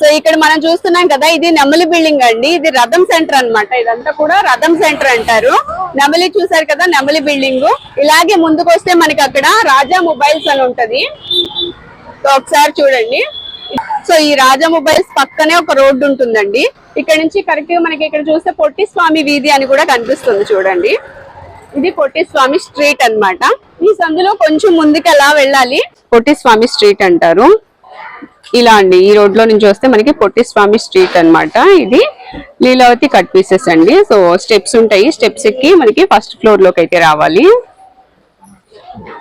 So ఇక్కడ మనం చూస్తున్నాం కదా ఇది నెమలి బిల్డింగ్ అండి. ఇది రథం సెంటర్ అన్నమాట. ఇదంతా కూడా రథం సెంటర్ అంటారు. నెమలి చూసారు కదా నెమలి బిల్డింగ్. ఇలాగే ముందుకు వస్తే మనకి అక్కడ రాజా మొబైల్స్ అని ఉంటది. సో ఒకసారి చూడండి. సో ఈ రాజా మొబైల్స్ పక్కనే ఒక రోడ్డు ఉంటుందండి. ఇక్కడ నుంచి కరెక్ట్గా మనకి ఇక్కడ చూస్తే పొట్టి స్వామి వీధి అని కూడా కనిపిస్తుంది చూడండి. ఇది పొట్టి స్వామి స్ట్రీట్ అన్నమాట. ఈ సందులో కొంచెం ముందుకు ఎలా వెళ్ళాలి? పొట్టి స్వామి స్ట్రీట్ అంటారు. ఇలా అండి ఈ రోడ్లో నుంచి వస్తే మనకి పొట్టి స్వామి స్ట్రీట్ అన్నమాట. ఇది లీలావతి కట్ పీసెస్ అండి. సో స్టెప్స్ ఉంటాయి. స్టెప్స్ ఎక్కి మనకి ఫస్ట్ ఫ్లోర్లోకి అయితే రావాలి.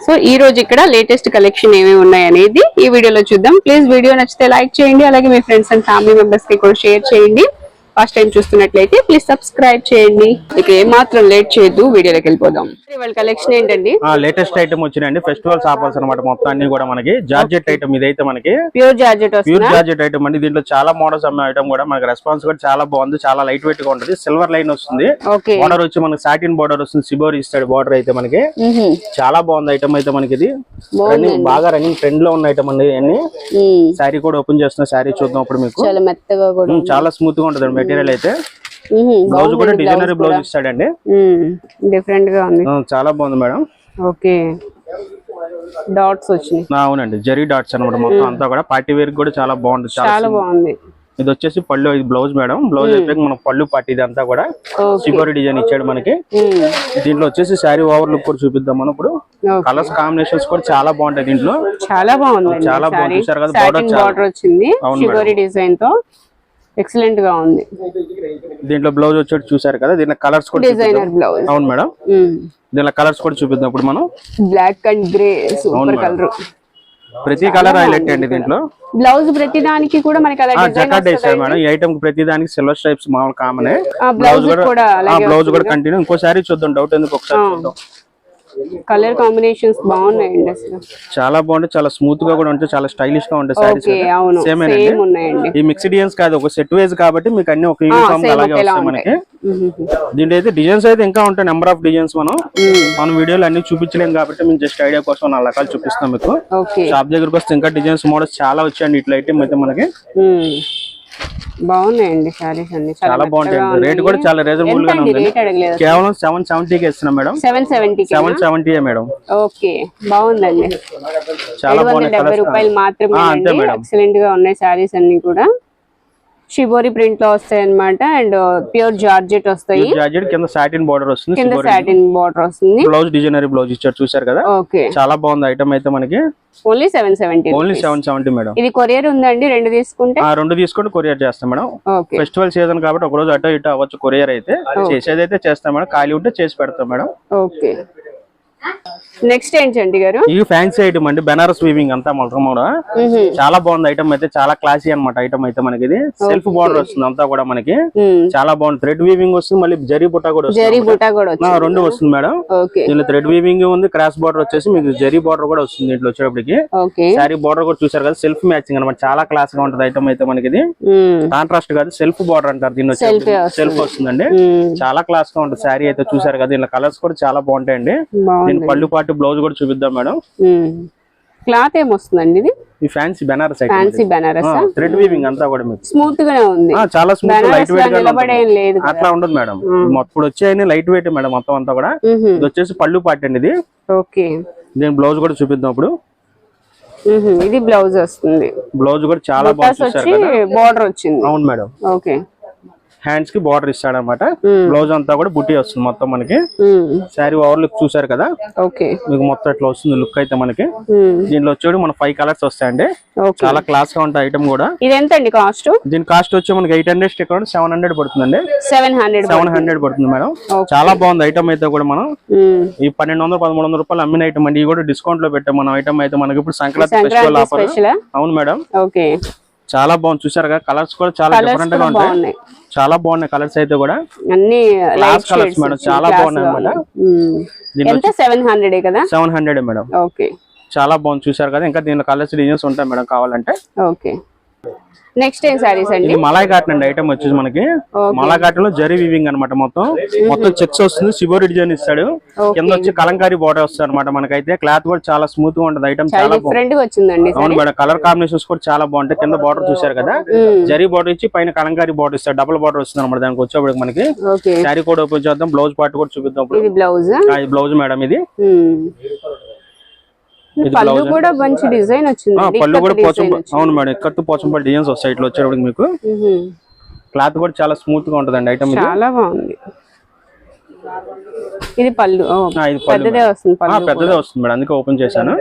సో ఈ రోజు ఇక్కడ లేటెస్ట్ కలెక్షన్ ఏమేమి ఉన్నాయి అనేది ఈ వీడియోలో చూద్దాం. ప్లీజ్ వీడియో నచ్చితే లైక్ చేయండి. అలాగే మీ ఫ్రెండ్స్ అండ్ ఫ్యామిలీ మెంబర్స్కి కూడా షేర్ చేయండి. ఫస్ట్ టైం చూస్తున్నట్లయితే ప్లీజ్ సబ్స్క్రైబ్ చేయండి. ఇక ఏమాత్రం లేట్ చేయొద్దు. వీడియోలోకి వెళ్ళిపోదాం. కలెక్షన్ ఏంటండి? లేటెస్ట్ ఐటమ్ వచ్చినాయండి. ఫెస్టివల్స్ ఆఫర్స్ అనమాట మొత్తం అన్ని కూడా మనకి. జార్జెట్ ఐటమ్ ఇదైతే మనకి pure georgette pure georgette item అండి. దీంట్లో చాలా మోడల్స్ అమ్మే ఐటమ్ కూడా. మనకి రెస్పాన్స్ కూడా చాలా బాగుంది. చాలా లైట్ వెయిట్గా ఉంటుంది. సిల్వర్ లైన్ వస్తుంది. బార్డర్ వచ్చి మనకి సాటిన్ బార్డర్ వస్తుంది. సిబోరి ఇస్తాడు బార్డర్ అయితే మనకి. చాలా బాగుంది ఐటమ్ అయితే మనకి ఇది. రన్నింగ్ బాగా రన్నింగ్ ట్రెండ్లో ఉన్న ఐటమ్ అండి ఇవన్నీ. శారీ కూడా ఓపెన్ చేస్తున్న శారీ చూద్దాం ఇప్పుడు మీకు. చాలా స్మూత్గా ఉంటుంది మెటీరియల్ అయితే. బ్లౌజ్ కూడా డిజైనరీ బ్లౌజ్ ఇస్తాడండి. డిఫరెంట్గా ఉంది. చాలా బాగుంది మేడం. ఓకే. డాట్స్ వచ్చినాయి. అవునండి జరీ డాట్స్ అనమాట మొత్తం అంతా కూడా. పార్టీ వేర్ కూడా చాలా బాగుంది చాలా బాగుంది. ఇది వచ్చేసి పళ్ళు ఇది బ్లౌజ్ మేడం. బ్లౌజ్ మన పళ్ళు పార్టీ ఇది అంతా కూడా సిగోరి డిజైన్ ఇచ్చాడు మనకి. దీంట్లో వచ్చేసి శారీ ఓవర్ లుక్ కూడా చూపిద్దాం మనం ఇప్పుడు. కలర్స్ కాంబినేషన్స్ కూడా చాలా బాగుంటాయి దీంట్లో. చాలా బాగుంది చాలా బాగుంది. కదా బార్డర్ వచ్చింది అవును డిజైన్తో ఎక్సలెంట్గా ఉంది. దీంట్లో బ్లౌజ్ వచ్చేసి చూసారు కదా దీంట్లో కలర్స్ కూడా. డిజైనర్ బ్లౌజ్ అవును మేడం? దీంట్లో కలర్స్ కూడా చూపిద్దాం ఇప్పుడు మనం. Black and grey super colour ప్రతి కలర్ హైలైట్ అండి దీంట్లో? బ్లౌజ్ ప్రతి దానికి కూడా మనకి అలా డిజైన్ జకాట్ వేసారు మేడం. ఈ ఐటమ్ ప్రతి దానికి సిల్వర్ స్ట్రైప్స్ మామూలు కామనే బ్లౌజ్ కూడా బ్లౌజ్ కూడా కంటిన్యూ ఇంకోసారి చూద్దాం. డౌట్ ఎందుకు ఒకసారి చూద్దాం. కలర్ కాంబినేషన్స్ బాగున్నాయండి అసలు. చాలా బాగుంటుంది చాలా స్మూత్గా కూడా ఉంటాయి చాలా స్టైలిష్గా ఉంటాయి సారీస్ అవును. సేమ్ ఉన్నాయండి. ఈ మిక్స్ డిజైన్స్ కాదు ఒక సెట్ వేజ్ కాబట్టి మీకు అన్ని ఒక యూనిఫామ్ అలాగే వస్తాయి మనకి. దీంట్లో అయితే డిజైన్స్ అయితే ఇంకా ఉంటాయి నెంబర్ ఆఫ్ డిజైన్స్ మనం. మనం వీడియోలు అన్ని చూపించలేం కాబట్టి మేము జస్ట్ ఐడియా కోసం నాలుగు రకాలు చూపిస్తాం మీకు. షాప్ దగ్గరకు వస్తే ఇంకా డిజైన్స్ మోడల్స్ చాలా వచ్చాయండి ఇట్లా అయితే అయితే మనకి. బాగున్నాయండి శారీస్ అన్ని. చాలా బాగుంటాయి. రేట్ కూడా చాలా రీజనబుల్ గానే ఉంది కేవలం సెవెన్ సెవెంటీకి ఇస్తున్నాం madam. Seven seventy seven seventy madam. Okay బాగుందండి. చాలా కలర్స్ రూపాయలు మాత్రమే. ఎక్సలెంట్గా ఉన్నాయి శారీస్ అన్ని కూడా. షిబోరి ప్రింట్లో వస్తాయి అనమాట అండ్ ప్యూర్ జార్జెట్ వస్తాయి. జార్జెట్ కింద సాటిన్ బార్డర్ వస్తుంది కింద సాటిన్ బార్డర్ వస్తుంది. బ్లౌజ్ డిజైనరీ బ్లౌజ్ ఇచ్చారు చూసారు కదా? ఓకే చాలా బాగుంది ఐటమ్ అయితే మనకి. Only seven seventy only seven seventy madam ఇది కొరియర్ ఉందండి రెండు తీసుకుంటే? ఆ రెండు తీసుకొని కొరియర్ చేస్తాం మేడం ఫెస్టివల్ సీజన్ కాబట్టి ఒక రోజు అటో ఇటో అవ్వచ్చు కొరియర్ అయితే. చేసేది అయితే చేస్తాం మేడం ఖాళీ ఉంటే చేసి పెడతాం మేడం ఓకే నెక్స్ట్ ఏంటండి గారు? ఈ ఫ్యాన్సీ ఐటమ్ అండి. బెనారస్ వీవింగ్ అంతా మొత్తం కూడా. చాలా బాగుంది ఐటమ్ అయితే చాలా క్లాసీ అన్నమాట ఐటమ్ అయితే మనకి ఇది. సెల్ఫ్ బార్డర్ వస్తుంది అంతా కూడా మనకి. చాలా బాగుంది. థ్రెడ్ వీవింగ్ వస్తుంది మళ్ళీ జరీ బుట్ట కూడా వస్తుంది జరీ బుటా కూడా రెండు వస్తుంది మేడం. దీనిలో థ్రెడ్ వీవింగ్ ఉంది క్రాస్ బార్డర్ వచ్చేసి మీకు జరీ బార్డర్ కూడా వస్తుంది దీంట్లో వచ్చేటప్పటికి. శారీ బార్డర్ కూడా చూసారు కదా సెల్ఫ్ మ్యాచింగ్ అనమాట చాలా క్లాస్గా ఉంటుంది ఐటమ్ అయితే మనకి ఇది. కాంట్రాస్ట్ కాదు సెల్ఫ్ బార్డర్ అంటారు వస్తుంది. సెల్ఫ్ వస్తుందండి. చాలా క్లాస్గా ఉంటుంది శారీ అయితే చూసారు కదా దీనిలో కలర్స్ కూడా చాలా బాగుంటాయండి. దీని పళ్ళు పాటు బ్లౌజ్ కూడా చూపిద్దాం మేడం. క్లాత్ ఏమొస్తుందండి ఇది? ఈ fancy Banaras fancy Banaras? Thread weaving అంతా కూడా మీకు. స్మూత్ గానే ఉంది. ఆ, చాలా స్మూత్ లైట్ వెయిట్. లేదు అట్లా ఉండదు మేడం. ఇప్పుడు వచ్చాయని లైట్ వెయిట్ మేడం మొత్తం అంతా కూడా. ఇది వచ్చేసి పళ్ళు పాటు అండి ఇది. ఓకే. దీని బ్లౌజ్ కూడా చూపిద్దాం ఇప్పుడు. ఇది బ్లౌజ్ వస్తుంది. బ్లౌజ్ కూడా చాలా బాగా బుటాస్ చూసారు వచ్చి కదా. బార్డర్ వచ్చింది. అవును మేడం. ఓకే. హ్యాండ్స్కి బార్డర్ ఇస్తాడనమాట. బ్లౌజ్ అంతా కూడా బుట్టి వస్తుంది మొత్తం మనకి. శారీ ఓవర్ లుక్ చూసారు కదా? ఓకే. మీకు మొత్తం ఇట్లా వస్తుంది లుక్ అయితే మనకి. దీనిలో వచ్చేది మన ఫైవ్ కలర్స్ వస్తాయండి. చాలా క్లాస్గా ఉంటాయి ఐటమ్ కూడా. ఇది ఎంత అండి కాస్ట్ దీని కాస్ట్ వచ్చి మనకి eight hundred sticker seven hundred పడుతుందండి. సెవెన్ హండ్రెడ్ సెవెన్ హండ్రెడ్ పడుతుంది మేడం. చాలా బాగుంది ఐటమ్ అయితే కూడా మనం. ఈ పన్నెండు వందలు పదమూడు వందల రూపాయలు అమ్మిన ఐటమ్ అండి. ఇవి కూడా డిస్కౌంట్లో పెట్టాం మనం ఐటమ్ అయితే. మనకి ఇప్పుడు సంక్రాంతి ఫెస్టివల్ ఆఫర్ అవును మేడం. ఓకే. చాలా బాగుంది. చూసారు కదా కలర్స్ కూడా చాలా కలర్స్ డిఫరెంట్గా ఉంటాయి. చాలా బాగున్నాయి కలర్స్ అయితే కూడా. అన్ని colours షేడ్స్ మేడం, చాలా బాగున్నాయి సెవెన్ హండ్రెడ్ కదా? సెవెన్ హండ్రెడ్ మేడం ఓకే చాలా బాగుంది. చూసారు కదా ఇంకా దీనిలో కలర్స్ డిజైన్స్ ఉంటాయి మేడం కావాలంటే. ఓకే నెక్స్ట్ ఏం సారీస్ అండి? మలాయ్ కాటన్ అండి ఐటమ్ వచ్చేసి మనకి. మలాయ్ కాటన్లో జరీ వివింగ్ అనమాట మొత్తం. మొత్తం చెక్స్ వస్తుంది. సిబోరి డిజైన్ ఇస్తాడు. కింద వచ్చి కలంకారీ బోర్డర్ వస్తుంది అనమాట మనకైతే. క్లాత్ కూడా చాలా స్మూత్గా ఉంటది. ఐటమ్ చాలా వచ్చిందండి అవును మేడం. కలర్ కాంబినేషన్స్ కూడా చాలా బాగుంటాయి. కింద బార్డర్ చూసారు కదా. జరీ బార్డర్ ఇచ్చి పైన కలంకారీ బార్డర్ ఇస్తాడు డబుల్ బార్డర్ వస్తుంది అనమాట దానికి వచ్చేప్పటికి మనకి. శారీ కూడా ఓపెన్ చేద్దాం. బ్లౌజ్ పార్ట్ కూడా చూపిద్దాం బ్లౌజ్ బ్లౌజ్ మేడం ఇది. ఇది పళ్ళు కూడా మంచి డిజైన్ వచ్చింది పళ్ళు కూడా పోచం అవును మేడం కట్టు పోచంపల్లి డిజైన్స్ వస్తాయి ఇట్లా వచ్చేటప్పటికి మీకు. క్లాత్ కూడా చాలా స్మూత్గా ఉంటదండి ఐటమ్ చాలా బాగుంది. ఇది పళ్ళు పెద్దదే వస్తుంది పెద్దదే వస్తుంది మేడం అందుకే ఓపెన్ చేశాను.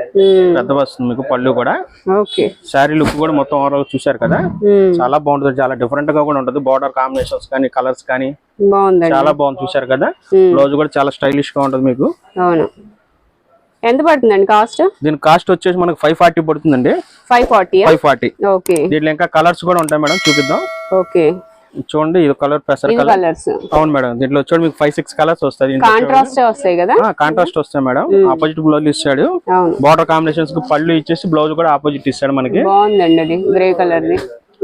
పెద్ద వస్తుంది మీకు పళ్ళు కూడా. ఓకే. శారీ లుక్ కూడా మొత్తం ఓవరాల్ చూసారు కదా? చాలా బాగుంటుంది చాలా డిఫరెంట్గా కూడా ఉంటుంది. బార్డర్ కాంబినేషన్స్ కానీ కలర్స్ కానీ. చాలా బాగుంది చూసారు కదా? బ్లౌజ్ కూడా చాలా స్టైలిష్గా ఉంటుంది మీకు. అవును. ఎంత పడుతుందండి కాస్ట్? దీని కాస్ట్ వచ్చేసి మనకు ఫైవ్ ఫార్టీ పడుతుందండి. Five forty five forty okay. దీంట్లో ఇంకా కలర్స్ కూడా ఉంటాయి మేడం చూపిద్దాం. ఓకే. చూడండి ఇది కలర్ పెసర్ కలర్స్ అవును మేడం దీంట్లో వచ్చి మీకు ఫైవ్ సిక్స్ కలర్స్ వస్తాయి కాంట్రాస్ట్ వస్తాయి కదా? కాంట్రాస్ట్ వస్తాయి మేడం. ఆపోజిట్ బ్లౌజ్ ఇస్తాడు అవును. బార్డర్ కాంబినేషన్స్కి పళ్ళు ఇచ్చేసి బ్లౌజ్ కూడా ఆపోజిట్ ఇస్తాడు మనకి. బాగుందండి అది గ్రే కలర్ ది.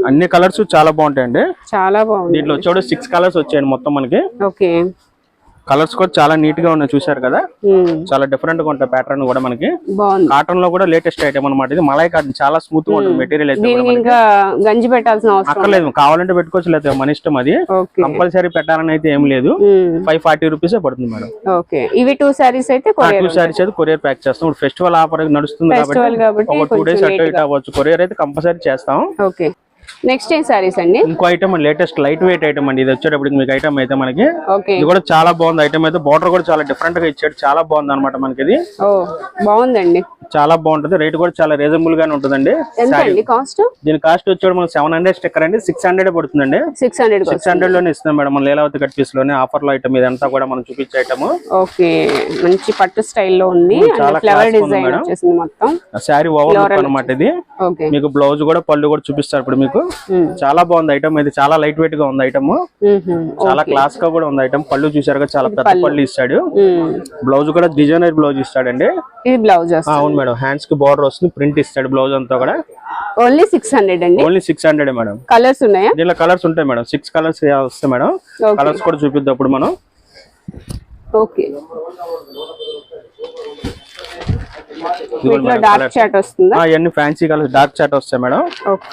అన్ని కలర్స్ చాలా బాగుంటాయండి. చాలా బాగుంది. దీంట్లో వచ్చేవాడు సిక్స్ కలర్స్ వచ్చాయండి మొత్తం మనకి. ఓకే. కలర్స్ కూడా చాలా నీట్గా ఉన్నాయి చూసారు కదా? చాలా డిఫరెంట్గా ఉంటాయి ప్యాటర్న్ కూడా మనకి. కాటన్లో కూడా లేటెస్ట్ ఐటమ్ అనమాట ఇది. మలై కాటన్ చాలా స్మూత్గా ఉంటుంది మెటీరియల్ అయితే గంజి పెట్టాల్సిన అక్కర్లేదు కావాలంటే పెట్టుకోవచ్చు లేదా మన ఇష్టం అది. కంపల్సరీ పెట్టాలని అయితే ఏం లేదు. ఫైవ్ ఫార్టీ రూపీస్ పడుతుంది మేడం. ఇవి టూ సారీస్ అయితే టూ సారీస్ అయితే కొరియర్ ప్యాక్ చేస్తాం. ఇప్పుడు ఫెస్టివల్ ఆఫర్ నడుస్తుంది కాబట్టి ఒక టూ డేస్ అటు ఇటు అవ్వచ్చు. కొరియర్ అయితే కంపల్సరీ చేస్తాం. నెక్స్ట్ ఏం సారీస్ అండి? ఇంకో item latest light weight item అండి. ఇది వచ్చేటప్పటికి మీకు ఐటమ్ అయితే మనకి ఓకే ఇది కూడా చాలా బాగుంది. ఐటమ్ అయితే బార్డర్ కూడా చాలా డిఫరెంట్గా ఇచ్చాడు. చాలా బాగుంది అనమాట మనకి ఇది ఓ బాగుందండి. చాలా బాగుంటుంది. రేట్ కూడా చాలా రీజనబుల్ గానే ఉంటుందండి. కాస్ట్ దీని కాస్ట్ వచ్చేది మనకి సెవెన్ హండ్రెడ్ స్టిక్కర్ అండి. సిక్స్ హండ్రెడ్ పడుతుందండి. సిక్స్ హండ్రెడ్ సిక్స్ హండ్రెడ్లోనే ఇస్తున్నాం మేడం. మన లీలావతి కట్ పీస్లోనే ఆఫర్లో ఐటమ్ ఇదంతా కూడా మనం చూపించే ఐటమ్ ఓకే. మంచి పట్టు స్టైల్లో ఉంది. చాలా ఫ్లవర్ ఉంది డిజైన్. వచ్చేసింది మొత్తం. శారీ ఓవర్ లుక్ అనమాట ఇది. ఓకే. మీకు బ్లౌజ్ కూడా పళ్ళు కూడా చూపిస్తారు ఇప్పుడు మీకు. మ్మ్. చాలా బాగుంది ఐటమ్ ఇది చాలా లైట్ వెయిట్గా ఉంది ఐటమ్. చాలా క్లాస్గా కూడా ఉంది ఐటమ్ పళ్ళు చూసారు కదా చాలా పెద్ద పళ్ళు. ఇస్తాడు. బ్లౌజ్ కూడా డిజైనర్ బ్లౌజ్ ఇస్తాడండి. బ్లౌజ్ అవును మేడం. హ్యాండ్స్కి బార్డర్ వస్తుంది ప్రింట్ ఇస్తాడు బ్లౌజ్ అంతా కూడా. ఓన్లీ సిక్స్ హండ్రెడ్ అండి? Only six hundred madam. Colours ఉన్నాయా? దీనిలో కలర్స్ ఉంటాయి మేడం. సిక్స్ కలర్స్ వస్తాయి మేడం. కలర్స్ కూడా చూపిద్దాం అప్పుడు మనం. ఓకే ఇదిగోండి ఇట్లా మేడం డార్క్ చాట్ వస్తుందా ఇవన్నీ ఫ్యాన్సీ కలర్స్ డార్క్ చాట్ వస్తాయి మేడం.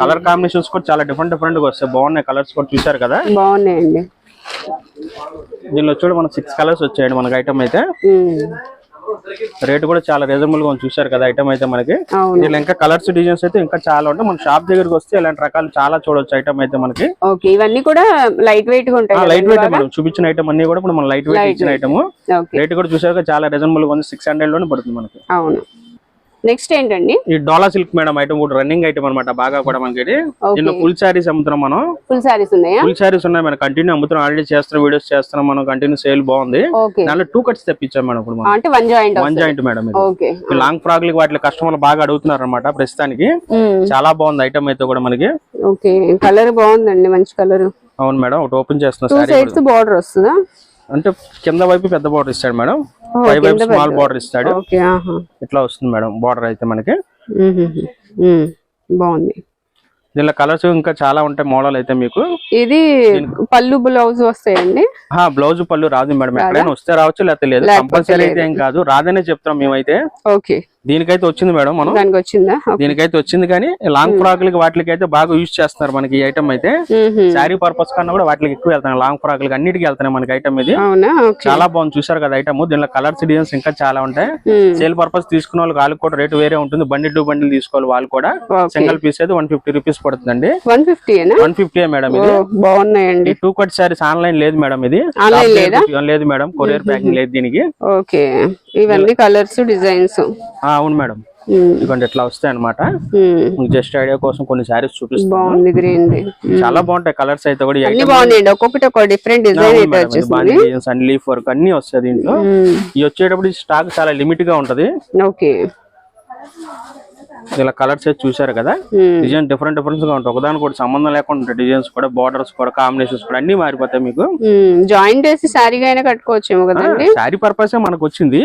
కలర్ కాంబినేషన్స్ కూడా చాలా డిఫరెంట్ డిఫరెంట్గా వస్తాయి. బాగున్నాయి కలర్స్ కూడా చూసారు కదా? బాగున్నాయండి. దీనిలో చూడ మనకు సిక్స్ కలర్స్ వచ్చాయండి మనకి ఐటమ్ అయితే. రేట్ కూడా చాలా రీజనబుల్గా ఉంది. చూసారు కదా ఐటమ్ అయితే మనకి. దీనిలో ఇంకా కలర్స్ డిజైన్స్ అయితే ఇంకా చాలా ఉంటాయి మన షాప్ దగ్గరికి వస్తే ఇలాంటి రకాలు చాలా చూడొచ్చు ఐటమ్ అయితే మనకి. ఓకే ఇవన్నీ కూడా లైట్ వెయిట్గా ఉంటాయి లైట్ వెయిట్ మనం చూపించిన ఐటమ్ అన్ని కూడా మన లైట్ వెయిట్ ఇచ్చిన ఐటమ్ రేట్ కూడా చూసాక చాలా రీజనబుల్గా ఉంది. సిక్స్ హండ్రెడ్లోనే పడుతుంది మనకి. అవును. నెక్స్ట్ ఏంటండి? ఈ డోలా సిల్క్ మేడం ఐటమ్ కూడా రన్నింగ్ ఐటమ్ అనమాట బాగా కూడా మనకి. దీనిలో ఫుల్ శారీస్ అమ్ముతున్నాం మనం. ఫుల్ సారీస్ ఉన్నాయా? ఫుల్ శారీస్ ఉన్నాయి మనం కంటిన్యూ అమ్ముతున్నాం. ఆల్రెడీ చేస్తున్నాం వీడియోస్ చేస్తున్నాం మనం. కంటిన్యూ సేల్ బాగుంది. దానిలో టూ కట్స్ తెప్పించాం మేడం ఇప్పుడు అంటే one joint one joint madam long frock వాటి కస్టమర్లు బాగా అడుగుతున్నారు అనమాట ప్రస్తుతానికి చాలా బాగుంది ఐటమ్ అయితే కూడా మనకి. ఓకే కలర్ బాగుందండి. మంచి కలర్ అవును మేడం. ఒకటి ఓపెన్ చేస్తున్నా బార్డర్ వస్తుందా? అంటే కింద వైపు పెద్ద బార్డర్ ఇస్తాడు మేడం. పై వైపు స్మాల్ బార్డర్ ఇస్తాడు. ఇట్లా వస్తుంది మేడం బార్డర్ అయితే మనకి. బాగుంది. దీనిలో కలర్స్ ఇంకా చాలా ఉంటాయి మోడల్ అయితే మీకు. ఇది పళ్ళు బ్లౌజ్ వస్తాయండి. బ్లౌజ్ పళ్ళు రాదు మేడం. ఎక్కడైనా వస్తే రావచ్చు లేకపోతే లేదు. కంపల్సరీ అయితే ఏం కాదు. రాదనే చెప్తాం మేమైతే. ఓకే. దీనికైతే వచ్చింది మేడం మనం. దానికి వచ్చిందా. దీనికైతే వచ్చింది కానీ లాంగ్ ఫ్రాక్లకి వాటికి అయితే బాగా యూజ్ చేస్తున్నారు మనకి ఈ ఐటమ్ అయితే. శారీ పర్పస్ కన్నా కూడా వాటికి ఎక్కువ వెళ్తాయి లాంగ్ ఫ్రాక్లకి అన్నిటికీ వెళ్తున్నాయి మనకి ఐటమ్ ఇది. చాలా బాగుంది. చూసారు కదా ఐటమ్ దీనిలో కలర్స్ డిజైన్స్ ఇంకా చాలా ఉంటాయి. సేల్ పర్పస్ తీసుకున్న వాళ్ళకి వాళ్ళకి కూడా రేట్ వేరే ఉంటుంది. బండిల్ టు బండిల్ తీసుకోవాలి వాళ్ళు కూడా. సింగిల్ పీస్ అయితే వన్ ఫిఫ్టీ రూపీస్ పడుతుందండి. వన్ ఫిఫ్టీనా వన్ ఫిఫ్టీ మేడం ఇది. బాగున్నాయండి. టూ కట్ సారీస్ ఆన్లైన్ లేదు మేడం ఇది. లేదు? మేడం. కొరియర్ ప్యాకింగ్ లేదు దీనికి. ఓకే. ఇవన్నీ కలర్స్ డిజైన్స్. అవును మేడం. ఇదిగోండి ఇట్లా వస్తాయి అనమాట జస్ట్ ఐడియా కోసం కొన్ని సారీస్ చూపిస్తాను. బాగుంది గ్రీన్ చాలా బాగుంటాయి కలర్స్ అయితే కూడా. అన్ని బాగున్నాయండి. ఒక్కొక్కటి ఒక డిఫరెంట్ డిజైన్ అయితే వచ్చేసింది. అన్ని లీఫ్ వర్క్ అన్ని వస్తాయి దీంట్లో. ఇవి వచ్చేటప్పుడు స్టాక్ చాలా లిమిట్గా ఉంటది. ఓకే. ఇలా కలర్స్ అయితే చూసారు కదా? డిజైన్ డిఫరెంట్ డిఫరెంట్గా ఉంటాయి ఒకదాని కూడా సంబంధం లేకుండా డిజైన్స్ కూడా బార్డర్స్ కూడా కాంబినేషన్స్ కూడా అన్ని మారిపోతాయి మీకు. జాయింట్ వేసి శారీగా అయినా కట్టుకోవచ్చేమో కదండి? శారీ పర్పస్ మనకు వచ్చింది.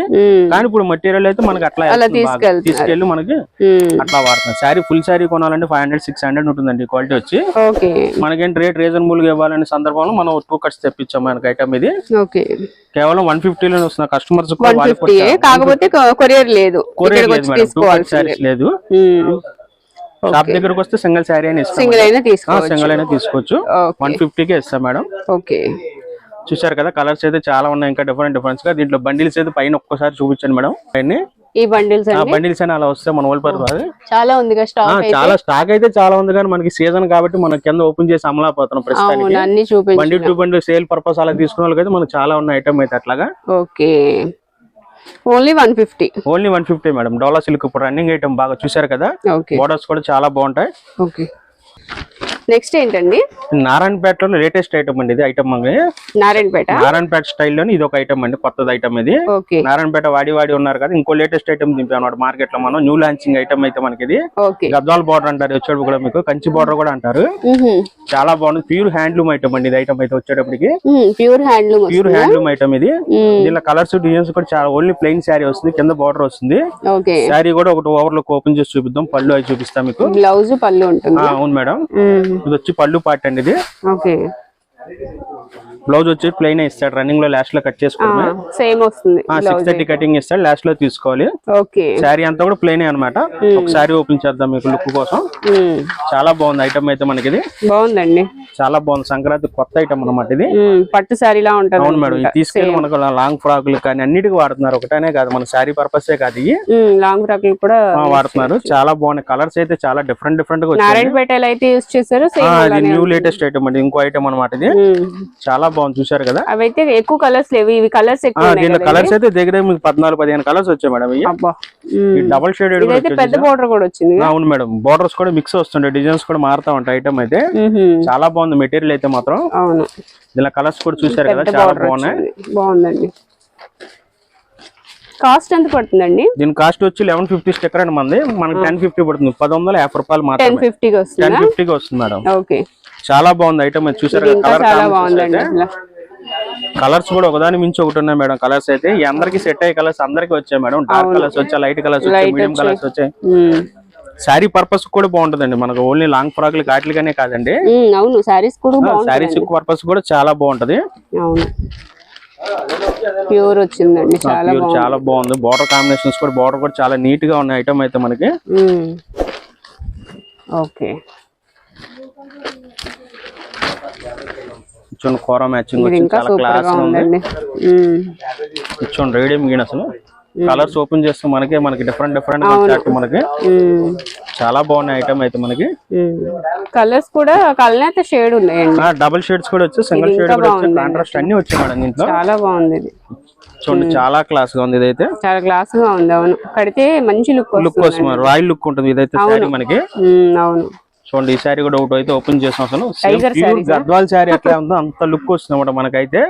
కానీ ఇప్పుడు మెటీరియల్ అయితే మనకి అట్లా. తీసుకెళ్ళి మనకి అట్లా వాడుతున్నాం శారీ ఫుల్ శారీ కొనాలంటే ఫైవ్ హండ్రెడ్ సిక్స్ హండ్రెడ్ ఉంటుందండి క్వాలిటీ వచ్చి. మనకేంటి రేట్ రీజనబుల్గా ఇవ్వాలనే సందర్భంలో మనం టూ కట్స్ తెప్పించాం మనకి ఐటమ్ ఇది ఓకే. కేవలం వన్ ఫిఫ్టీలో వస్తున్న. కస్టమర్స్ కాకపోతే కొరియర్ లేదు. లేదు షాప్ దగ్గరకు వస్తే సింగిల్ శారీ అని ఇస్తాం సింగిల్ అయినా తీసుకోవచ్చు. సింగిల్ అయినా తీసుకోవచ్చు. వన్ ఫిఫ్టీకే ఇస్తాం మేడం. ఓకే. చూసారు కదా కలర్స్ అయితే చాలా ఉన్నాయి. ఇంకా డిఫరెంట్ డిఫరెన్స్గా దీంట్లో బండిల్స్ అయితే పైన ఒక్కసారి చూపించండి మేడం. అన్ని ఈ బండిల్స్ బండిల్స్ అని అలా వస్తే మన ఓల్పర్ చాలా అయితే. చాలా స్టాక్ అయితే చాలా ఉంది కానీ మనకి సీజన్ కాబట్టి మనం కింద ఓపెన్ చేసి అమలాపోతున్నాం ప్రస్తుతానికి. బండి టు బండి సేల్ పర్పస్ అలా తీసుకున్న వాళ్ళకైతే మనకు చాలా ఉన్నాయి ఐటమ్ అయితే అట్లాగా. Okay. Only one fifty only one fifty madam డోలా సిల్క్ ఇప్పుడు రన్నింగ్ ఐటమ్ బాగా చూసారు కదా? బోర్డర్స్ కూడా చాలా బాగుంటాయి. ఓకే నెక్స్ట్ ఏంటండి? నారాయణపేటలో లేటెస్ట్ ఐటమ్ అండి ఇది ఐటమ్ నారాయణపేట? నారాయణపేట స్టైల్లోని ఇది ఒక ఐటమ్ అండి కొత్తది ఐటమ్ ఇది. నారాయణపేట వాడి వాడి ఉన్నారు కదా ఇంకో లేటెస్ట్ ఐటమ్ దింపాం మార్కెట్లో మనం న్యూ లాంచింగ్ ఐటమ్ అయితే మనకి ఇది. గద్వాల్ బార్డర్ అంటారు వచ్చేటప్పుడు కూడా మీకు కంచి బార్డర్ కూడా అంటారు. చాలా బాగుంది ప్యూర్ హ్యాండ్లూమ్ ఐటమ్ అండి ఇది ఐటమ్ అయితే వచ్చేటప్పటికి. Pure handloom pure handloom item ఇది. దీనిలో కలర్స్ డిజైన్స్ కూడా చాలా ఓన్లీ ప్లెయిన్ శారీ వస్తుంది కింద బార్డర్ వస్తుంది. శారీ కూడా ఒకటి ఓవర్ లుక్ ఓపెన్ చేసి చూపిద్దాం పళ్ళు అవి చూపిస్తాం మీకు. బ్లౌజ్ పళ్ళు ఉంటుంది. అవును మేడం. ఇది వచ్చి పళ్ళు పాట అండి ఇది. ఓకే. బ్లౌజ్ వచ్చి ప్లెయిన్ ఇస్తాడు. రన్నింగ్లో లాస్ట్లో కట్ చేసుకోవడమే. సేమ్ వస్తుంది సిక్స్ థర్టీ కటింగ్ ఇస్తాడు. లాస్ట్లో తీసుకోవాలి. శారీ అంతా కూడా ప్లెయిన్ అనమాట ఒక శారీ ఓపెన్ చేద్దాం మీకు లుక్ కోసం. చాలా బాగుంది ఐటమ్ అయితే మనకి ఇది బాగుందండి. చాలా బాగుంది. సంక్రాంతి కొత్త ఐటమ్ అన్నమాట ఇది. పట్టు శారీలా ఉంటుంది. అవును మేడం. ఇది తీసుకెళ్ళి మనకు లాంగ్ ఫ్రాక్లు కానీ అన్నిటికీ వాడుతున్నారు. ఒకటనే కాదు. మన శారీ పర్పసే కాదు ఇవి లాంగ్ ఫ్రాక్లు కూడా వాడుతున్నారు. చాలా బాగున్నాయి. కలర్స్ అయితే చాలా డిఫరెంట్ డిఫరెంట్గా వచ్చాయి. నారాయణపేటలో అయితే యూస్ చేశారు. న్యూ లేటెస్ట్ ఐటమ్ అండి. ఇంకో ఐటమ్ అనమాట ఇది. చాలా బాగుంది. చూసారు కదా? అవైతే ఎక్కువ కలర్స్ లేవు. ఇవి కలర్స్ ఎక్కువ దీనిలో కలర్స్ అయితే దగ్గర మీకు పద్నాలుగు పదిహేను కలర్స్ వచ్చాయి మేడం. డబల్ షేడెడ్ పెద్ద బోర్డర్ కూడా వచ్చింది అవును మేడం. బోర్డర్స్ కూడా మిక్స్ వస్తుంటాయి. డిజైన్స్ కూడా మారుతా ఉంటాయి. ఐటమ్ అయితే. చాలా బాగుంది. మెటీరియల్ అయితే మాత్రం. అవును. దీనిలో కలర్స్ కూడా చూసారు కదా? చాలా బాగున్నాయి. బాగుందండి. కాస్ట్ ఎంత పడుతుందండి? దీని కాస్ట్ వచ్చి లెవెన్ ఫిఫ్టీ స్టిక్కర్ అండి మంది. మనకి టెన్ ఫిఫ్టీ పడుతుంది. పది వందల యాభై రూపాయలు టెన్ మాత్రమే ఫిఫ్టీకి టెన్ వస్తుందా? ఫిఫ్టీకి వస్తుంది మేడం. ఓకే. చాలా బాగుంది ఐటమ్ చూసారు? కలర్ చాలా బాగుందండి అసలు. కలర్స్ కూడా ఒకదాని మించి ఒకటి ఉన్నాయి మేడం. కలర్స్ అయితే అందరికి సెట్ అయ్యే కలర్స్ అందరికి వచ్చాయి మేడం. డార్క్ కలర్స్ వచ్చాయి లైట్ కలర్స్ వచ్చాయి మీడియం కలర్స్ వచ్చాయి. శారీ పర్పస్ కూడా బాగుంటుందండి. మనకు ఓన్లీ లాంగ్ ఫ్రాక్లు కాట్లుగానే కాదండి. అవును. శారీస్ కూడా శారీస్ పర్పస్ కూడా చాలా బాగుంటది. ప్యూర్ వచ్చిందండి చాలా బాగుంది. బార్డర్ కాంబినేషన్స్ కూడా బార్డర్ కూడా చాలా నీట్గా ఉన్న ఐటమ్ అయితే మనకి. ఓకే. చూడండి కూర మ్యాచింగ్ చాలా క్లాస్ ఉంది. చూడండి రేడియం గీన్ అసలు. కలర్స్ ఓపెన్ చేస్తే మనకి మనకి డిఫరెంట్ డిఫరెంట్ మనకి. చాలా బాగున్నాయి ఐటమ్ అయితే మనకి. కలర్స్ కూడా కలనేత షేడ్ ఉన్నాయండి. డబుల్ షేడ్స్ కూడా వచ్చి సింగిల్ షేడ్ కూడా వచ్చి కాంట్రాస్ట్ అన్ని వచ్చాయి మేడం దీంట్లో. చాలా బాగుంది ఇది. చూడండి చాలా క్లాస్గా ఉంది ఇదైతే. చాలా గ్లాస్గా ఉంది అవును. కడితే మంచి లుక్ లుక్ వస్తుంది రాయల్ లుక్ ఉంటుంది ఇదైతే మనకి. అవును. చూడండి ఈ శారీ కూడా ఒకటి అయితే ఓపెన్ చేసాం అసలు. గద్వాల్ శారీ ఎట్లా ఉందో అంత లుక్ వస్తుంది అన్నమాట మనకైతే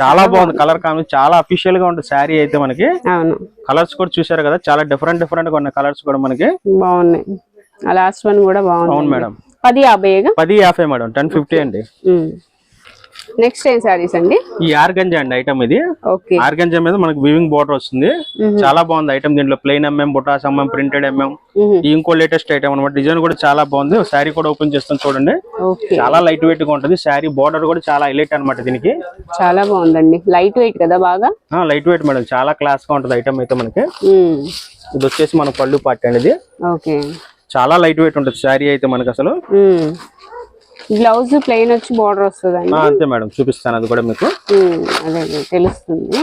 చాలా బాగుంది. కలర్ కాంబినేషన్ చాలా అఫీషియల్గా ఉంటుంది శారీ అయితే మనకి. కలర్స్ కూడా చూసారు కదా చాలా డిఫరెంట్ డిఫరెంట్గా ఉన్నాయి కలర్స్ కూడా మనకి. బాగున్నాయి. లాస్ట్ వన్ కూడా బాగుంది. అవును మేడం. పది యాభైగా పది యాభై మేడం టెన్ ఫిఫ్టీ అండి. నెక్స్ట్ ఏం శారీస్ అండి? ఈ ఆర్గంజా అండి ఐటమ్ ఇది. ఆర్గంజా మీద మనకి వివింగ్ బోర్డర్ వస్తుంది. చాలా బాగుంది ఐటమ్ దీంట్లో. ప్లెయిన్ ఎంఎం బుటాస్ ఎంఎం ప్రింటెడ్ ఎంఎం ఇంకో లేటెస్ట్ ఐటమ్ అనమాట డిజైన్ కూడా చాలా బాగుంది. శారీ కూడా ఓపెన్ చేస్తాం చూడండి. చాలా లైట్ వెయిట్గా ఉంటుంది. శారీ బోర్డర్ కూడా చాలా హైలైట్ అనమాట దీనికి. చాలా బాగుందండి. లైట్ వెయిట్ కదా బాగా? లైట్ వెయిట్ మేడం చాలా క్లాస్గా ఉంటుంది ఐటమ్ అయితే మనకి. ఇది వచ్చేసి మన పళ్ళు పార్టీ అండి ఇది. ఓకే చాలా లైట్ వెయిట్ ఉంటుంది శారీ అయితే మనకి అసలు. బ్లౌజ్ ప్లెయిన్ వచ్చి బార్డర్ వస్తుందండి. అంతే మేడం చూపిస్తాను అది కూడా మీకు. అదే తెలుస్తుంది.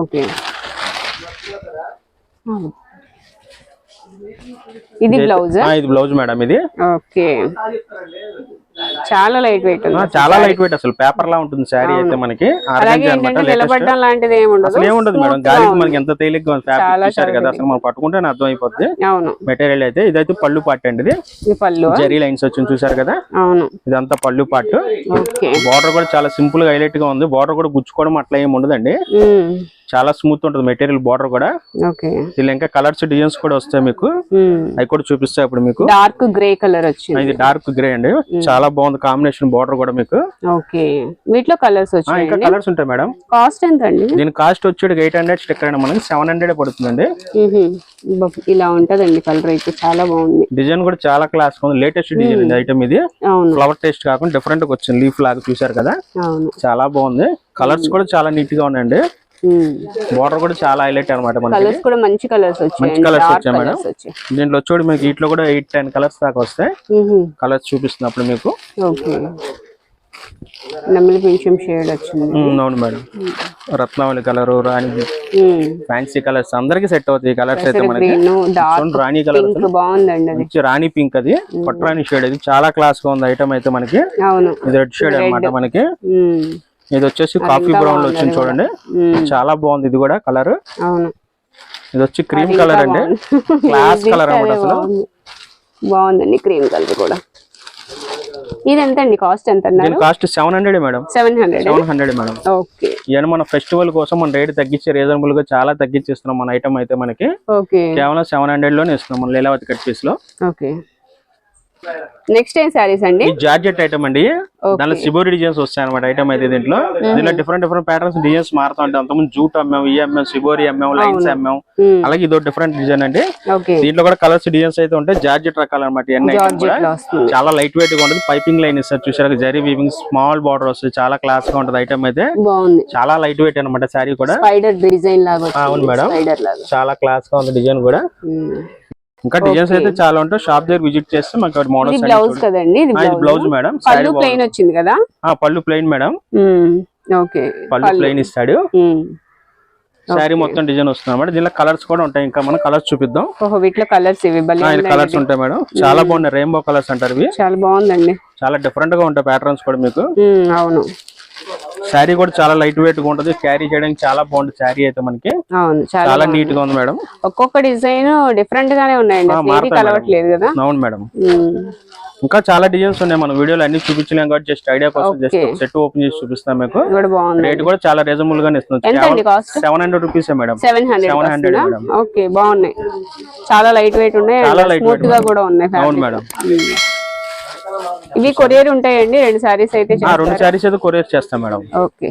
ఓకే. ఇది బ్లౌజ్? ఇది బ్లౌజ్ మేడం ఇది. ఓకే. చాలా లైట్ వెయిట్ చాలా లైట్ వెయిట్ అసలు. పేపర్ లా ఉంటుంది శారీ అయితే మనకి. నిలబడడం లాంటిది ఏముండదు మేడం. గాలికి మనకి ఎంత తేలిగ్గా ఫ్యాబ్రిక్ కదా అసలు మనం పట్టుకుంటే అర్థం అయిపోద్ది. అవును. మెటీరియల్ అయితే ఇదైతే పళ్ళు పార్ట్ అండి ఇది. పళ్ళు. జరీ లైన్స్ వచ్చింది చూసారు కదా? అవును. ఇదంతా పళ్ళు పార్ట్. బార్డర్ కూడా చాలా సింపుల్గా హైలైట్గా ఉంది. బార్డర్ కూడా గుచ్చుకోవడం అట్లా ఏమి ఉండదండి. చాలా స్మూత్ ఉంటుంది మెటీరియల్ బార్డర్ కూడా. దీనిలో ఇంకా కలర్స్ డిజైన్స్ కూడా వస్తాయి మీకు. అవి కూడా చూపిస్తాయి ఇప్పుడు మీకు. డార్క్ గ్రే కలర్ వచ్చింది. ఇది డార్క్ గ్రే అండి. చాలా బాగుంది కాంబినేషన్ బార్డర్ కూడా మీకు. ఓకే. వీటిలో కలర్స్ వచ్చాయి ఇంకా కలర్స్ ఉంటాయి మేడం. కాస్ట్ ఎంత అండి దీని కాస్ట్ వచ్చేది ఎయిట్ హండ్రెడ్ స్టిక్కర్ అండి మనకి సెవెన్ హండ్రెడ్ పడుతుందండి. ఇలా ఉంటదండి కలర్ అయితే చాలా బాగుంది. డిజైన్ కూడా చాలా క్లాస్ ఉంది. లేటెస్ట్ డిజైన్ ఇది ఐటమ్ ఇది. ఫ్లవర్ టేస్ట్ కాకుండా డిఫరెంట్గా వచ్చింది. లీఫ్ లాగా చూసారు కదా. చాలా బాగుంది. కలర్స్ కూడా చాలా నీట్గా ఉన్నాయండి. బార్డర్ కూడా చాలా హైలైట్ అనమాట మనకి కలర్స్ కూడా మంచి కలర్స్ వచ్చాయి మేడం. దీంట్లో వచ్చేది మీకు వీటిలో కూడా ఎయిట్ టెన్ కలర్స్ దాకా వస్తాయి. కలర్స్ చూపిస్తున్నప్పుడు మీకు. షేడ్ వచ్చింది. ఉమ్, అవును మేడం. రత్నావళి కలర్ రాణి. ఫ్యాన్సీ కలర్స్ అందరికి సెట్ అవుతాయి కలర్స్ అయితే మనకి. రాణి కలర్ బాగుందండి అది. మంచి రాణి పింక్ అది. పట్రాణి షేడ్ ఇది చాలా క్లాస్గా ఉంది ఐటమ్ అయితే మనకి. అవును. ఇది రెడ్ షేడ్ అన్నమాట మనకి. ఇది వచ్చేసి కాఫీ బ్రౌన్లో వచ్చింది చూడండి. చాలా బాగుంది ఇది కూడా కలర్. అవును. ఇది వచ్చి క్రీమ్ కలర్ అండి. క్లాస్ కలర్ అసలు. బాగుంది. బాగుందండి క్రీమ్ కలర్ కూడా. ఇది ఎంత అండి కాస్ట్ ఎంత అన్నారు? Cost seven hundred madam. Seven hundred seven hundred madam. Okay. ఇవన్నీ మన ఫెస్టివల్ కోసం మన రేట్ తగ్గించి రీజనబుల్గా చాలా తగ్గించిస్తున్నాం మన ఐటమ్ అయితే మనకి. కేవలం సెవెన్ హండ్రెడ్లోనే ఇస్తున్నాం మన లీలావతి కట్ పీస్లో. ఓకే. నెక్స్ట్ ఏం శారీస్ అండి? జార్జెట్ ఐటమ్ అండి. దానిలో సిబోరి డిజైన్స్ వస్తాయి అనమాట ఐటమ్ అయితే దీంట్లో. దీంట్లో డిఫరెంట్ డిఫరెంట్ ప్యాటర్న్స్ డిజైన్స్ మారుతా ఉంటాయి. అంతకుముందు జూట్ అమ్మాం ఈ అమ్మాం సిబోరి అమ్మాం లైన్స్ అమ్మాం. మ్మ్. అలాగే ఇదో డిఫరెంట్ డిజైన్ అండి. దీంట్లో కూడా కలర్స్ డిజైన్స్ అయితే ఉంటాయి. జార్జెట్ రకాలు అనమాట చాలా లైట్ వెయిట్గా ఉంటుంది. పైపింగ్ లైన్ ఇస్తారు చూసారు? జరీ వీవింగ్ స్మాల్ బార్డర్ వస్తుంది. చాలా క్లాస్గా ఉంటుంది ఐటమ్ అయితే. చాలా లైట్ వెయిట్ అనమాట శారీ కూడా. డిజైన్ లాగా అవును మేడం. చాలా క్లాస్గా ఉంది డిజైన్ కూడా. ఇంకా డిజైన్స్ అయితే చాలా ఉంటాయి. షాప్ దగ్గర విజిట్ చేస్తే మాకు మోడల్స్ బ్లౌజ్ కదండి ఇది బ్లౌజ్ మేడం పళ్ళు ప్లెయిన్ వచ్చింది కదా? పళ్ళు ప్లెయిన్ మేడం. ఓకే పళ్ళు ప్లెయిన్ ఇస్తాడు. శారీ మొత్తం డిజైన్ వస్తుంది అనమాట దీనిలో కలర్స్ కూడా ఉంటాయి. ఇంకా మనం కలర్స్ చూపిద్దాం. ఓహో వీటిలో కలర్స్. కలర్స్ ఉంటాయి మేడం చాలా బాగున్నాయి. రెయిన్బో కలర్స్ అంటారు ఇవి. చాలా బాగుందండి. చాలా డిఫరెంట్గా ఉంటాయి ప్యాటర్న్స్ కూడా మీకు. మ్మ్, అవును. శారీ కూడా చాలా లైట్ వెయిట్గా ఉంటుంది. క్యారీ చేయడానికి చాలా బాగుంటుంది శారీ అయితే మనకి. అవును చాలా నీట్గా ఉంది మేడం. ఒక్కొక్క డిజైన్ డిఫరెంట్ గానే ఉన్నాయండి. కలవట్లేదు కదా. అవును మేడం. ఇంకా చాలా డిజైన్స్ ఉన్నాయి మన వీడియోలో. అన్ని చూపించలేం కాబట్టి జస్ట్ ఐడియా కోసం జస్ట్. సెట్ ఓపెన్ చేసి చూపిస్తాం మీకు. రేట్ కూడా చాలా రీజనబుల్ గానే ఇస్తుంది. Seven hundred rupees madam. Seven hundred okay బాగున్నాయి. చాలా లైట్ వెయిట్ ఉన్నాయి. చాలా weight స్మూత్గా కూడా ఉన్నాయి అవును. మేడం. ఇవి కొరియర్ ఉంటాయండి రెండు సారీస్ అయితే రెండు శారీస్ అయితే కొరియర్ చేస్తాం మేడం. ఓకే.